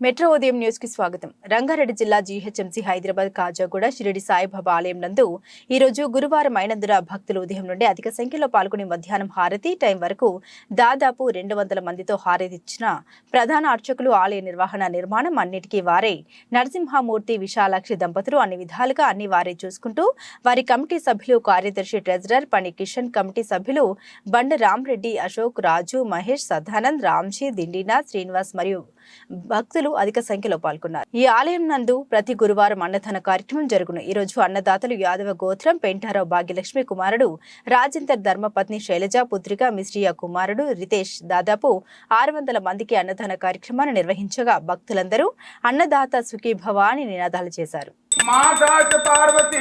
Metro ఉదయం న్యూస్కి స్వాగతం. రంగారెడ్డి జిల్లా జీహెచ్ఎంసీ హైదరాబాద్ కాజాగూడ షిరిడి సాయిబాబా ఆలయం నందు ఈ రోజు గురువారం అయినందున భక్తులు ఉదయం నుండి అధిక సంఖ్యలో పాల్గొని మధ్యాహ్నం హారతి టైం వరకు దాదాపు రెండు వందల మందితో హారతి ఇచ్చిన ప్రధాన అర్చకులు ఆలయ నిర్వహణ నిర్మాణం అన్నిటికీ వారే. నరసింహమూర్తి విశాలాక్షి దంపతులు అన్ని విధాలుగా అన్ని వారే చూసుకుంటూ వారి కమిటీ సభ్యులు కార్యదర్శి ట్రెజరర్ పని కిషన్ కమిటీ సభ్యులు బండ రామ్రెడ్డి అశోక్ రాజు మహేష్ సదానంద్ రామ్జీ దిండినా శ్రీనివాస్ మరియు భక్తులు భక్తులు అధిక సంఖ్యలో పాల్గొన్నారు. ఈ ఆలయం నందు ప్రతి గురువారం అన్నదాన కార్యక్రమం జరుగును. ఈ రోజు అన్నదాతలు యాదవ గోత్రం పెంటారావు భాగ్యలక్ష్మి కుమారుడు రాజేందర్ ధర్మపత్ని శైలజ పుత్రిక మిశ్రియా కుమారుడు రితేష్ దాదాపు ఆరు వందల మందికి అన్నదాన కార్యక్రమాన్ని నిర్వహించగా భక్తులందరూ అన్నదాత సుఖీ నినాదాలు చేశారు. మాతా పార్వతీ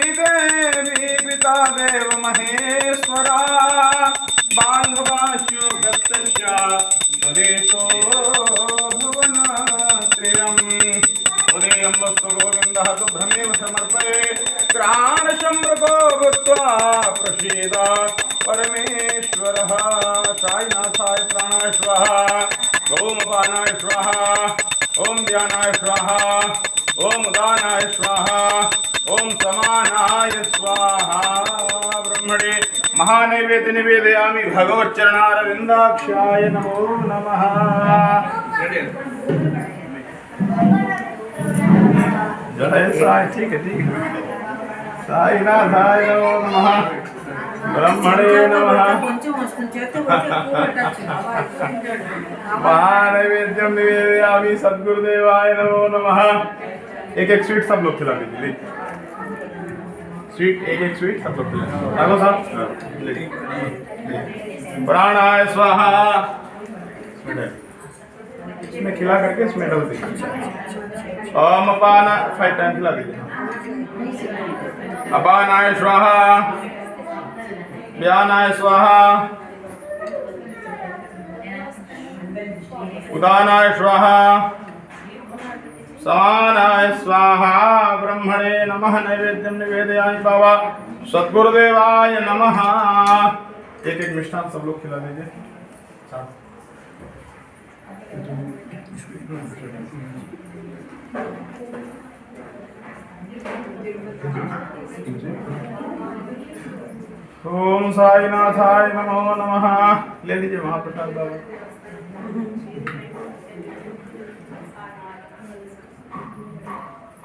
स्वाहा। ॐ उदानाय स्वाहा। ॐ समानाय स्वाहा। ब्रह्मणे महानैवेद्य निवेदयामि भगवच्चरणारविन्दाक्षाय नमो नमः। जय साई, ठीक है ठीक है। साईनाथाय नमो नमः। ब्रह्मणे नमः। महानैवेद्यम निवेदयामि सद्गुरुदेवाय नमो नमः। एक एक स्वीट सब लोग खिला दीजिए स्वीट एक एक स्वीट सब लोग खिला साहब। प्राणाय स्वाहा। इसमें खिला करके इसमें डाल दीजिए। ओम अपान फाइव टाइम खिला दीजिए। अपानाय स्वाहा। व्यानाय स्वाहा। उदानाय स्वाहा। समानाय स्वाहा। ब्रह्मणे नमः। नैवेद्यं निवेदयामि बाबा। सद्गुरुदेवाय नमः। एक एक मिष्ठान सब लोग खिला दीजिए। ओम साईनाथाय नमो नमः। ले लीजिए महाप्रसाद बाबा।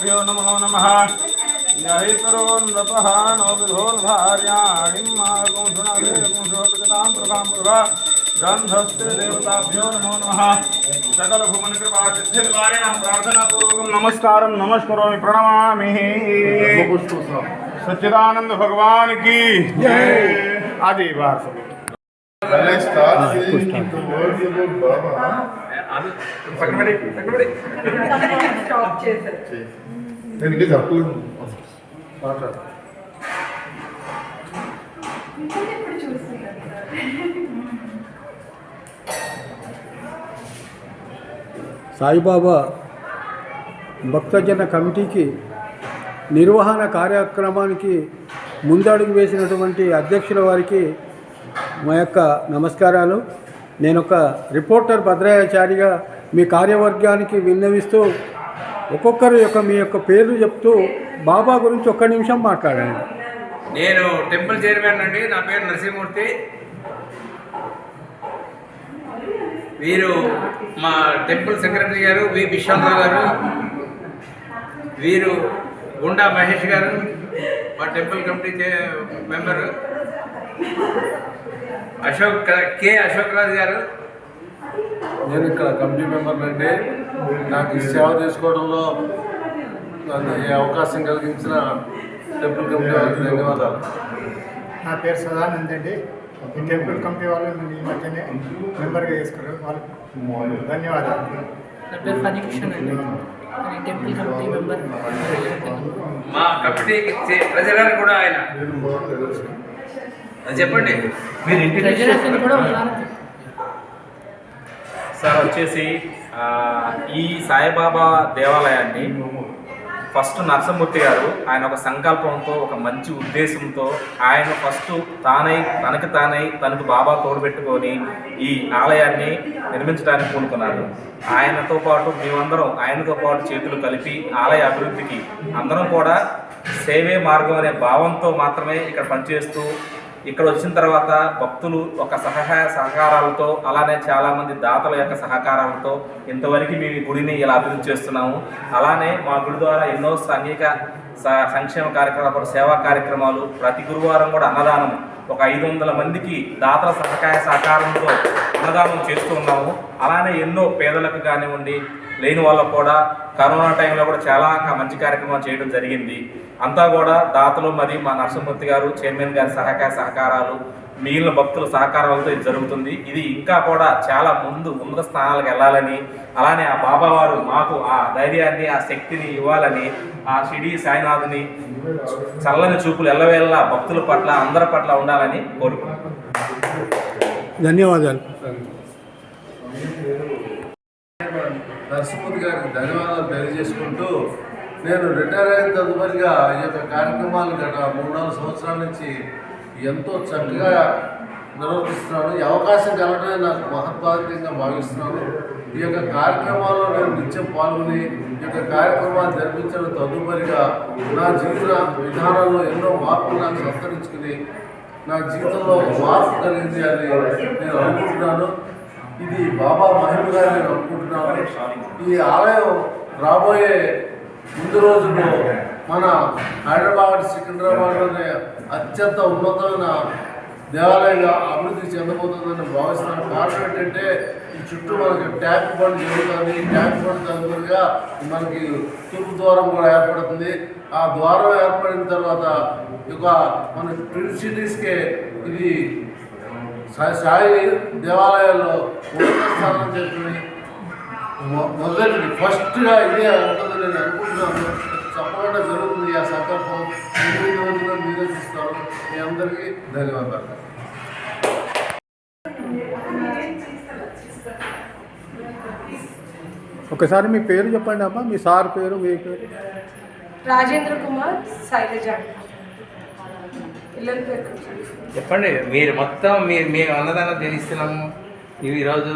देवताभ्यो नमो नमः। न्यायितरोन्नपः नो विधोर्भार्याणिं प्रभां प्रभा गन्धस्ते देवताभ्यो नमो नमः। सकल भुवन कृपा प्रार्थनापूर्वकं नमस्कारं नमस्करोमि प्रणमामि। सच्चिदानंद भगवान की आदि बार सब సాయిబాబా భక్తజన కమిటీకి నిర్వహణ కార్యక్రమానికి ముందడుగు వేసినటువంటి అధ్యక్షుల వారికి మా యొక్క నమస్కారాలు. నేను ఒక రిపోర్టర్ భద్రాచారిగా మీ కార్యవర్గానికి విన్నవిస్తూ ఒక్కొక్కరు యొక్క మీ యొక్క పేర్లు చెప్తూ బాబా గురించి ఒక్క నిమిషం మాట్లాడండి. నేను టెంపుల్ చైర్మన్ అండి. నా పేరు నరసింహమూర్తి. వీరు మా టెంపుల్ సెక్రటరీ గారు వి. విశ్వనాథ్ గారు. వీరు గుండా మహేష్ గారు మా temple committee member. Ashok K Ashok Raju గారు? నేను ఇక్కడ కమిటీ మెంబర్ అండి. నాకు ఈ సేవ చేసుకోవడంలో నన్ను ఈ అవకాశం కలిగించిన టెంపుల్ కమిటీ వారికి ధన్యవాదాలు. నా పేరు సదానంద్ అండి. ఈ టెంపుల్ కమిటీ వాళ్ళు నన్ను ఈ మధ్యనే మెంబర్గా చేసుకున్నారు వాళ్ళకి ధన్యవాదాలు. నా పేరు ఫణికిషన్ అండి. టెంపుల్ కమిటీ మెంబర్ మా కమిటీకి ట్రెజరర్ కూడా ఆయన చెప్పండి. కూడా ఉన్నారు సార్ వచ్చేసి ఆ, ఈ సాయిబాబా దేవాలయాన్ని ఫస్ట్ నరసింహమూర్తి గారు ఆయన ఒక సంకల్పంతో ఒక మంచి ఉద్దేశంతో ఆయన ఫస్ట్ తానై తనకి తానై తనకు బాబా తోడుపెట్టుకొని ఈ ఆలయాన్ని నిర్మించడానికి పూనుకున్నారు. ఆయనతో పాటు మేమందరం ఆయనతో పాటు చేతులు కలిపి ఆలయ అభివృద్ధికి అందరం కూడా సేవే మార్గం అనే భావంతో మాత్రమే ఇక్కడ పనిచేస్తూ ఇక్కడ వచ్చిన తర్వాత భక్తులు ఒక సహాయ సహకారాలతో అలానే చాలామంది దాతల యొక్క సహకారాలతో ఇంతవరకు మేము ఈ గుడిని ఇలా అభివృద్ధి చేస్తున్నాము. అలానే మా గుడి ద్వారా ఎన్నో సంఘిక స- సంక్షేమ కార్యక్రమాలు సేవా కార్యక్రమాలు ప్రతి గురువారం కూడా అన్నదానం ఒక ఐదు వందల మందికి దాతల సహకార సహకారంతో అన్నదానం చేస్తూ ఉన్నాము. అలానే ఎన్నో పేదలకు కానివ్వండి లేని వాళ్ళకు కూడా కరోనా టైంలో కూడా చాలా మంచి కార్యక్రమాలు చేయడం జరిగింది. అంతా కూడా దాతలు మరియు మా నరసింహమూర్తి గారు చైర్మన్ గారి సహకార సహకారాలు మిగిలిన భక్తుల సహకారాలతో ఇది జరుగుతుంది. ఇది ఇంకా కూడా చాలా ముందు ఉన్నత స్థానాలకు వెళ్ళాలని అలానే ఆ బాబా వారు మాకు ఆ ధైర్యాన్ని ఆ శక్తిని ఇవ్వాలని ఆ షిడి సాయినాథుని చల్లని చూపులు ఎల్లవేళ భక్తుల పట్ల అందరి పట్ల ఉండాలని కోరుకుంటున్నాను ధన్యవాదాలు. నరసింహమూర్తి గారికి ధన్యవాదాలు తెలియజేసుకుంటూ నేను రిటైర్ అయిన తదుపరిగా ఈ యొక్క కార్యక్రమాలు గత మూడు నాలుగు సంవత్సరాల నుంచి ఎంతో చక్కగా నిర్వర్తిస్తున్నాను ఈ అవకాశం కలగడమే నాకు మహత్వాధికంగా భావిస్తున్నాను. ఈ యొక్క కార్యక్రమాల్లో నేను నిత్యం పాల్గొని ఈ యొక్క కార్యక్రమాన్ని జరిపించడం తదుపరిగా నా జీవన విధానంలో ఎన్నో మార్పులు నాకు సంతరించుకుని నా జీవితంలో మార్పు కలిగింది అని నేను అనుకుంటున్నాను. ఇది బాబా మహిమగా నేను అనుకుంటున్నాను. ఈ ఆలయం రాబోయే ముందు రోజుల్లో మన హైదరాబాద్ సికింద్రాబాద్లోనే అత్యంత ఉన్నతమైన దేవాలయంగా అభివృద్ధి చెందబోతుందని భావిస్తున్నాను కారణం ఏంటంటే ఈ చుట్టూ మనకి ట్యాంక్ బండ్ జరుగుతుంది. ఈ ట్యాంక్ బండ్ తదుపరిగా మనకి తూర్పు ద్వారం కూడా ఏర్పడుతుంది. ఆ ద్వారం ఏర్పడిన తర్వాత ఇక మన ట్విన్ సిటీస్కే ఇది సాయి దేవాలయాల్లో ఉన్నత స్థానం చేసుకుని మొదటి ఫస్ట్గా ఇదే ఉంటుందని నేను అనుకుంటున్నాను. తప్పకుండా జరుగుతుంది. ఆ సంకల్పం ఎనిమిది రోజుల్లో మీరే చూస్తారు. మీ అందరికీ ధన్యవాదాలు. ఒకసారి మీ పేరు చెప్పండి అమ్మా. మీ సార్ పేరు మీ పేరు? రాజేంద్ర కుమార్ శైలజ. చెప్పండి మీరు మొత్తం మీరు మేము అన్నదానం తెలుస్తున్నాము ఈరోజు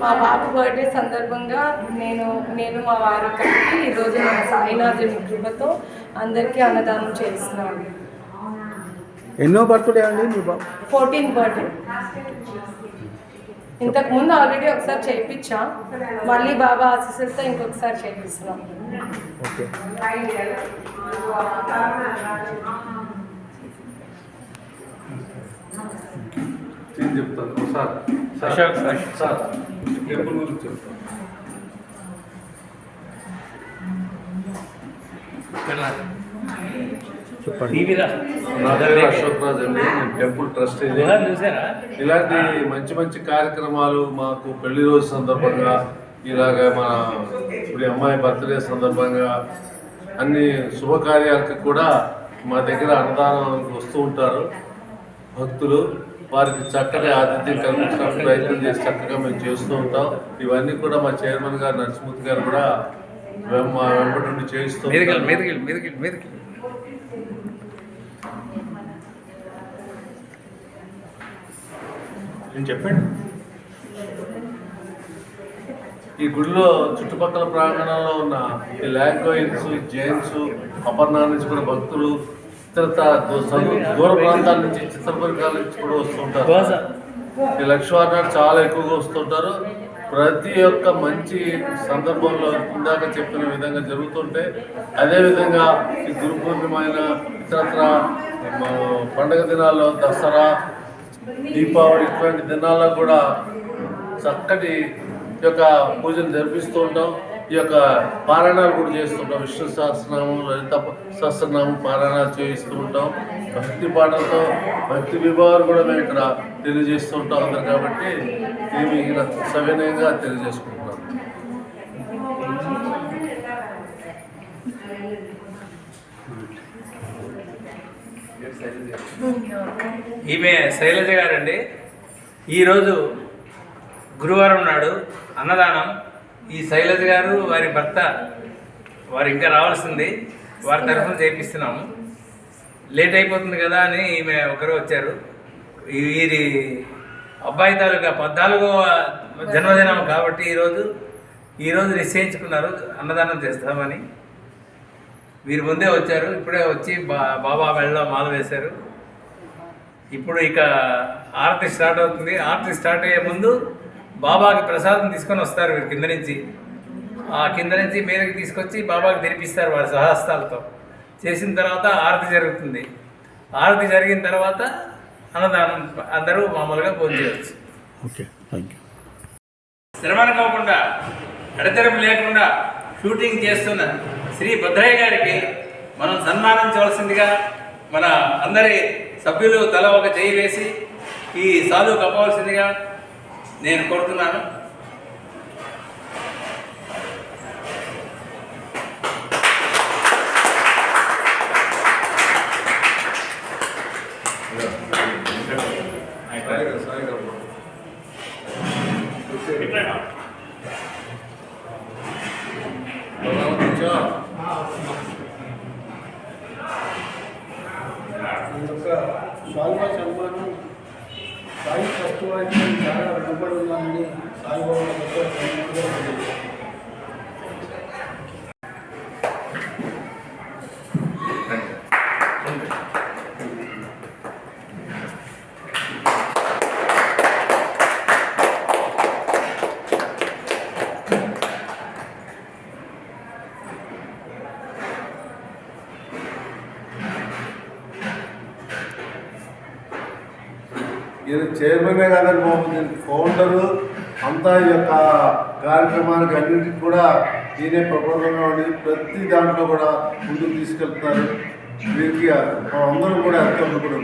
మా బాబు బర్త్డే సందర్భంగా నేను నేను మా వారు కలిపి ఈరోజు మా సాయినాథుని కృపతో అందరికీ అన్నదానం చేస్తున్నాను ఎన్నో బర్త్డే అండి మీ బాబు? ఫోర్టీన్ బర్త్డే ఇంతకు ముందు ఆల్రెడీ ఒకసారి చేయించా. మళ్ళీ బాబా ఆశీస్సులతో ఇంకొకసారి చేపిస్తున్నాం ఓకే నేను చెప్తాను సార్ సార్. సార్ టెంపుల్ గురించి చెప్తాను అండి నేను టెంపుల్ ట్రస్టీని చూసారా? ఇలాంటి మంచి మంచి కార్యక్రమాలు మాకు పెళ్ళి రోజు సందర్భంగా ఇలాగ మన ఇప్పుడు అమ్మాయి బర్త్డే సందర్భంగా అన్ని శుభకార్యాలకు కూడా మా దగ్గర అన్నదానానికి వస్తూ ఉంటారు భక్తులు. వారికి చక్కగా ఆతిథ్యం కల్పించడానికి ప్రయత్నం చేసి చక్కగా మేము చేస్తూ ఉంటాం. ఇవన్నీ కూడా మా చైర్మన్ గారు నరసింహూర్తి గారు కూడా మా వెంబడి నుండి మీదకెళ్ళి నేను చెప్పండి ఈ గుడిలో చుట్టుపక్కల ప్రాంగణంలో ఉన్న ఈ లాంగ్వేజ్ జైన్స్ అపర్ణా నుంచి కూడా భక్తులు ఇతరత దూర ప్రాంతాల నుంచి చిత్రపరికాల నుంచి కూడా వస్తుంటారు. ఈ లక్ష్మీవారం చాలా ఎక్కువగా వస్తుంటారు. ప్రతి ఒక్క మంచి సందర్భంలో ఇందాక చెప్పిన విధంగా జరుగుతుంటే అదేవిధంగా ఈ గురు పూర్ణిమ అయిన ఇతరత్ర పండగ దినాల్లో దసరా దీపావళి ఇటువంటి దినాల్లో కూడా చక్కటి యొక్క పూజలు జరిపిస్తూ ఉంటాం. ఈ యొక్క పారాయణాలు కూడా చేస్తుంటాం. విష్ణు సహస్రనామం లలిత సహస్రనామం పారాయణాలు చేయిస్తూ ఉంటాం. భక్తి పాటలతో భక్తి విభావాలు కూడా మేము ఇక్కడ తెలియజేస్తూ ఉంటాం అందరు కాబట్టి దీన్ని సవినయంగా తెలియజేసుకుంటున్నాం. ఈమె శైలజ గారండి. ఈరోజు గురువారం నాడు అన్నదానం ఈ శైలజ గారు వారి భర్త వారు ఇంకా రావాల్సింది. వారి తరఫున చేపిస్తున్నాము. లేట్ అయిపోతుంది కదా అని ఈమె ఒకరు వచ్చారు. వీరి అబ్బాయి తాలూకా పద్నాలుగో జన్మదినం కాబట్టి ఈరోజు ఈరోజు నిశ్చయించుకున్నారు. అన్నదానం చేస్తామని. వీరు ముందే వచ్చారు. ఇప్పుడే వచ్చి బా బాబా మెళ్ళలో మాల వేశారు. ఇప్పుడు ఇక ఆర్తి స్టార్ట్ అవుతుంది. ఆర్తి స్టార్ట్ అయ్యే ముందు బాబాకి ప్రసాదం తీసుకొని వస్తారు వీరు కింద నుంచి. ఆ కింద నుంచి మీదకి తీసుకొచ్చి బాబాకి తినిపిస్తారు వారి సహస్తాలతో చేసిన తర్వాత ఆరతి జరుగుతుంది. ఆరతి జరిగిన తర్వాత అన్నదానం అందరూ మామూలుగా భోజనం చేయవచ్చు ఓకే థ్యాంక్ యూ. శ్రమణ కాకుండా అడతరం లేకుండా షూటింగ్ చేస్తున్న శ్రీ భద్రయ్య గారికి మనం సన్మానించవలసిందిగా మన అందరి సభ్యులు తల ఒక చేయి వేసి ఈ సాధువు కప్పవలసిందిగా నేను కోరుతున్నాను ఈ యొక్క సాల్వా సన్మానం సాయి ట్రస్ట్ వారికి చాలా రుణపడి ఉన్నానని సాయిబాబు ఈయన చైర్మనే కాదని బాబు దీనికి ఫౌండరు అంతా ఈ యొక్క కార్యక్రమానికి అన్నింటికి కూడా ఈయనే ప్రబోధంగా ఉండి ప్రతి దాంట్లో కూడా ముందుకు తీసుకెళ్తున్నారు. వీరికి అందరూ కూడా ఎంతో కూడా